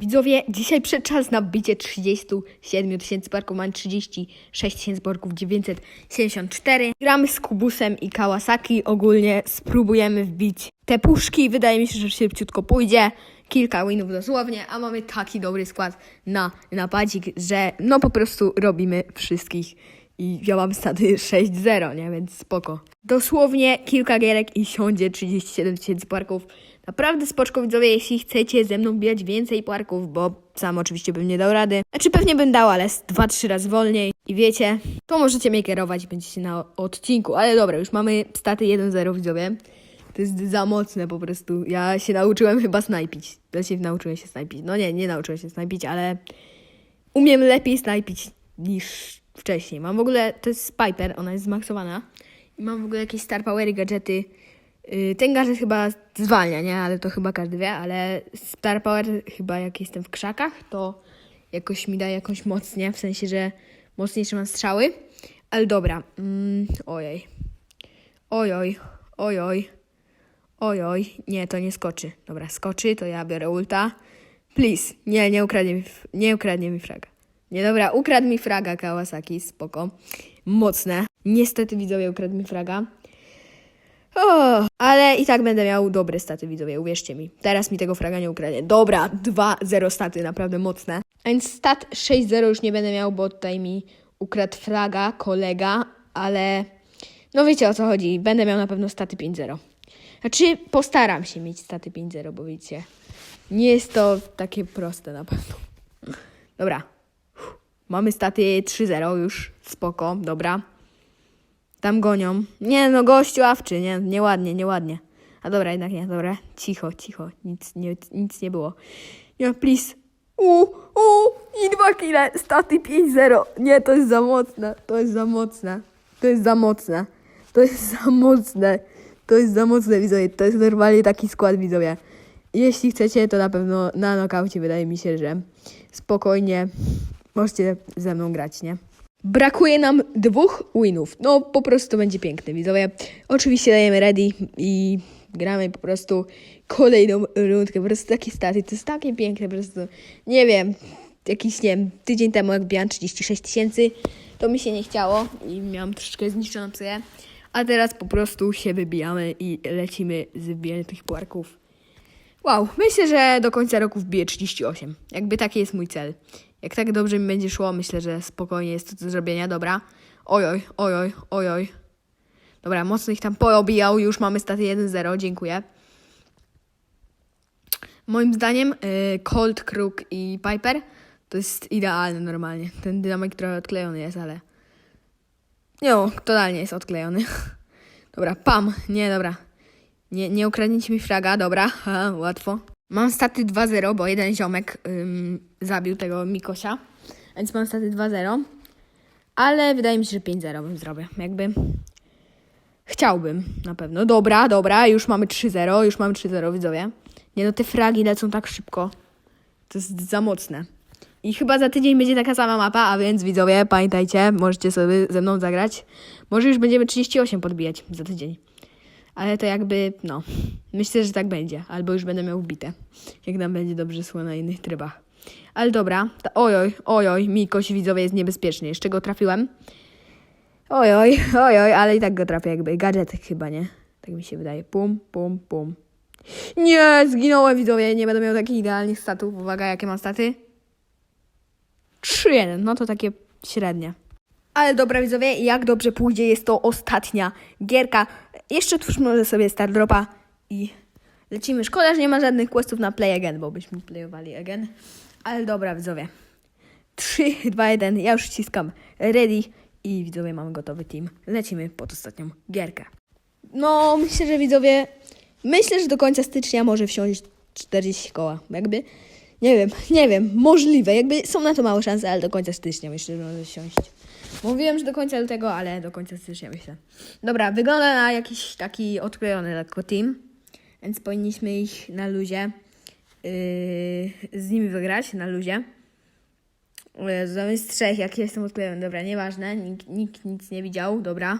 Widzowie, dzisiaj przedczas na bicie 37 tysięcy parków, mamy 36 tysięcy parków 974. Gramy z Kubusem i Kawasaki. Ogólnie spróbujemy wbić te puszki. Wydaje mi się, że szybciutko pójdzie. Kilka winów dosłownie, a mamy taki dobry skład na napadzik, że no po prostu robimy wszystkich. I ja mam staty 6-0, nie? Więc spoko. Dosłownie kilka gierek i siądzie 37 tysięcy parków. Naprawdę spoczko widzowie, jeśli chcecie ze mną bijać więcej parków, bo sam oczywiście bym nie dał rady. Znaczy pewnie bym dał, ale z 2-3 razy wolniej. I wiecie, to możecie mnie kierować, będziecie na odcinku. Ale dobra, już mamy staty 1-0 widzowie. To jest za mocne po prostu. Ja się nauczyłem chyba snajpić. Się nauczyłem się snajpić. No nie, nie nauczyłem się snajpić, ale umiem lepiej snajpić niż wcześniej. Mam w ogóle, to jest Piper, ona jest zmaksowana. I mam w ogóle jakieś Star Powery, gadżety. Yy, Ten gadżet chyba zwalnia, nie? Ale to chyba każdy wie, ale Star Power chyba jak jestem w krzakach, to jakoś mi daje jakąś moc, nie? W sensie, że mocniejsze mam strzały. Ale dobra. Mm, ojej. Ojoj. Ojoj. Ojoj. Nie, to nie skoczy. Dobra, skoczy, to ja biorę ulta. Please. Nie, nie ukradnie mi, nie ukradnie mi fraga. Nie, dobra, ukradł mi fraga Kawasaki, spoko. Mocne. Niestety widzowie ukradł mi fraga. O, ale i tak będę miał dobre staty, widzowie, uwierzcie mi. Teraz mi tego fraga nie ukradnie. Dobra, 2-0 staty, naprawdę mocne. A więc stat 6-0 już nie będę miał, bo tutaj mi ukradł fraga kolega, ale no wiecie o co chodzi. Będę miał na pewno staty 5-0. Znaczy, postaram się mieć staty 5-0, bo wiecie, nie jest to takie proste na pewno. Dobra. Mamy staty 3-0 już, spoko, dobra. Tam gonią. Nie no, gościu awczy, nie, nieładnie, nieładnie. A dobra, jednak nie, dobra. Cicho, cicho, nic nie, nic nie było. Nie, please. U, u, i dwa kile, staty 5-0. Nie, to jest za mocne, to jest za mocne. To jest za mocne. To jest za mocne. To jest za mocne, widzowie. To jest normalnie taki skład, widzowie. Jeśli chcecie, to na pewno na nokaucie wydaje mi się, że spokojnie możecie ze mną grać, nie? Brakuje nam dwóch winów. No po prostu będzie piękny, widzowie. Oczywiście dajemy ready i gramy po prostu kolejną rundkę. Po prostu takie staty, to jest takie piękne, po prostu nie wiem, jakiś, nie wiem, tydzień temu jak biłam 36 tysięcy, to mi się nie chciało i miałam troszeczkę zniszczoną psyję. A teraz po prostu się wybijamy i lecimy z wybijaniem tych puarków. Wow, myślę, że do końca roku wbiję 38. Jakby taki jest mój cel. Jak tak dobrze mi będzie szło, myślę, że spokojnie jest to do zrobienia. Dobra. Ojoj, ojoj, ojoj. Dobra, mocno ich tam poobijał. Już mamy staty 1-0. Dziękuję. Moim zdaniem y, Colt, Crook i Piper to jest idealne normalnie. Ten dynamik trochę odklejony jest, ale... No, totalnie jest odklejony. Dobra, pam. Nie, dobra. Nie, nie ukradnijcie mi fraga, dobra, ha, łatwo. Mam staty 2-0, bo jeden ziomek ym, zabił tego Mikosia, więc mam staty 2-0. Ale wydaje mi się, że 5-0 bym zrobię. Jakby chciałbym na pewno. Dobra, dobra, już mamy 3-0, już mamy 3-0, widzowie. Nie no, te fragi lecą tak szybko. To jest za mocne. I chyba za tydzień będzie taka sama mapa, a więc widzowie, pamiętajcie, możecie sobie ze mną zagrać. Może już będziemy 38 podbijać za tydzień. Ale to jakby, no, myślę, że tak będzie. Albo już będę miał wbite, jak nam będzie dobrze szło na innych trybach. Ale dobra, ta, ojoj, ojoj, Mikoś widzowie jest niebezpieczny. Jeszcze go trafiłem. Ojoj, ojoj, ale i tak go trafię jakby. Gadżet chyba, nie? Tak mi się wydaje. Pum, pum, pum. Nie, zginąłem widzowie, nie będę miał takich idealnych statów. Uwaga, jakie mam staty? 3-1, no to takie średnie. Ale dobra widzowie, jak dobrze pójdzie, jest to ostatnia gierka. Jeszcze twórzmy sobie Star Dropa i lecimy. Szkoda, że nie ma żadnych questów na Play Again, bo byśmy playowali again. Ale dobra widzowie. 3, 2, 1, ja już ściskam ready i widzowie mamy gotowy team. Lecimy pod ostatnią gierkę. No, myślę, że widzowie, myślę, że do końca stycznia może wsiąść 40 koła. Jakby, nie wiem, nie wiem, możliwe. Jakby są na to małe szanse, ale do końca stycznia myślę, że może wsiąść. Mówiłem, że do końca lutego, ale do końca stycznia myślę. Dobra, wygląda na jakiś taki odklejony lekko team, więc powinniśmy ich na luzie yy, z nimi wygrać, na luzie. Tam jest trzech, jak jestem odklejony. Dobra, nieważne, nikt, nikt nic nie widział, dobra.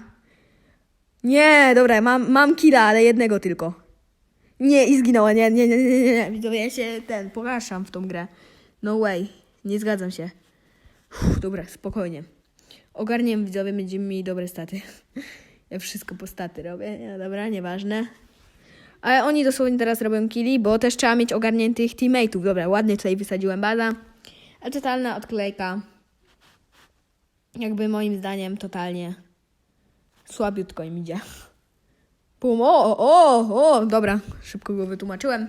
Nie, dobra, mam, mam killa, ale jednego tylko. Nie, i zginęła, nie, nie, nie, nie, nie, nie. Widzowie, ja się ten, pogarszam w tą grę. No way, nie zgadzam się. Uff, dobra, spokojnie. Ogarniemy widzowie, będziemy mieli dobre staty. Ja wszystko po staty robię, no dobra, nieważne. Ale oni dosłownie teraz robią killi, bo też trzeba mieć ogarniętych teammateów. Dobra, ładnie tutaj wysadziłem baza. A totalna odklejka. Jakby moim zdaniem totalnie słabiutko im idzie. Pum, o, o, o, dobra, szybko go wytłumaczyłem.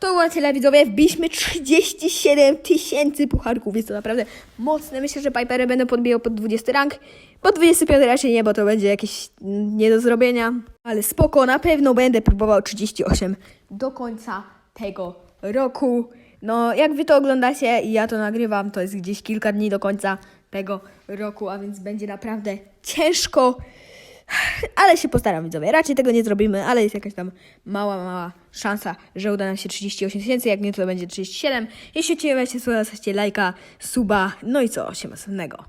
To było tyle widzowie, wbiliśmy 37 tysięcy pucharków, jest to naprawdę mocne. Myślę, że Pipery będę podbijał pod 20 rank, pod 25 raczej nie, bo to będzie jakieś nie do zrobienia. Ale spoko, na pewno będę próbował 38 do końca tego roku. No, jak wy to oglądacie i ja to nagrywam, to jest gdzieś kilka dni do końca tego roku, a więc będzie naprawdę ciężko. Ale się postaram, widzowie. Raczej tego nie zrobimy, ale jest jakaś tam mała, mała szansa, że uda nam się 38 tysięcy. Jak nie, to będzie 37. Jeśli Cię się, zostawcie lajka, suba, no i co, się następnego.